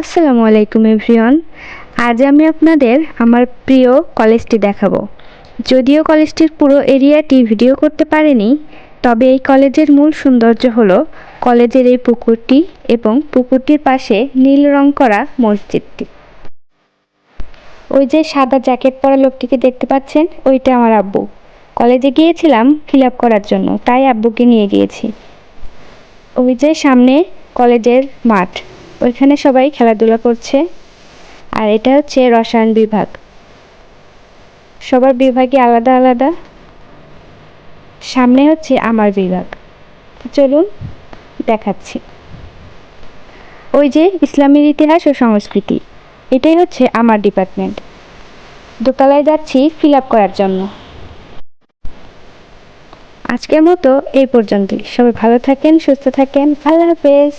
আসসালামু আলাইকুম এভরিওয়ান। আজ আমি আপনাদের আমার প্রিয় কলেজটি দেখাবো। যদিও কলেজটির পুরো এরিয়াটি ভিডিও করতে পারেনি, তবে এই কলেজের মূল সৌন্দর্য হলো কলেজের এই পুকুরটি এবং পুকুরটির পাশে নীল রং করা মসজিদটি। ওই যে সাদা জ্যাকেট পরা লোকটিকে দেখতে পাচ্ছেন, ওইটা আমার আব্বু। কলেজে গিয়েছিলাম ফিল আপ করার জন্য, তাই আব্বুকে নিয়ে গিয়েছি। ওই যে সামনে কলেজের মাঠ। ওইখানে সবাই খেলাধুলা করছে। আর এটা হচ্ছে রসায়ন বিভাগ। সবার বিভাগই আলাদা আলাদা। সামনে হচ্ছে আমার বিভাগ। চলুন দেখাচ্ছি। ওই যে ইসলামের ইতিহাস ও সংস্কৃতি, এটাই হচ্ছে আমার ডিপার্টমেন্ট দোতলায় যাচ্ছি ফিল আপ করার জন্য। আজকের মতো এই পর্যন্তই। সবাই ভালো থাকেন, সুস্থ থাকেন। আল্লাহ হাফেজ।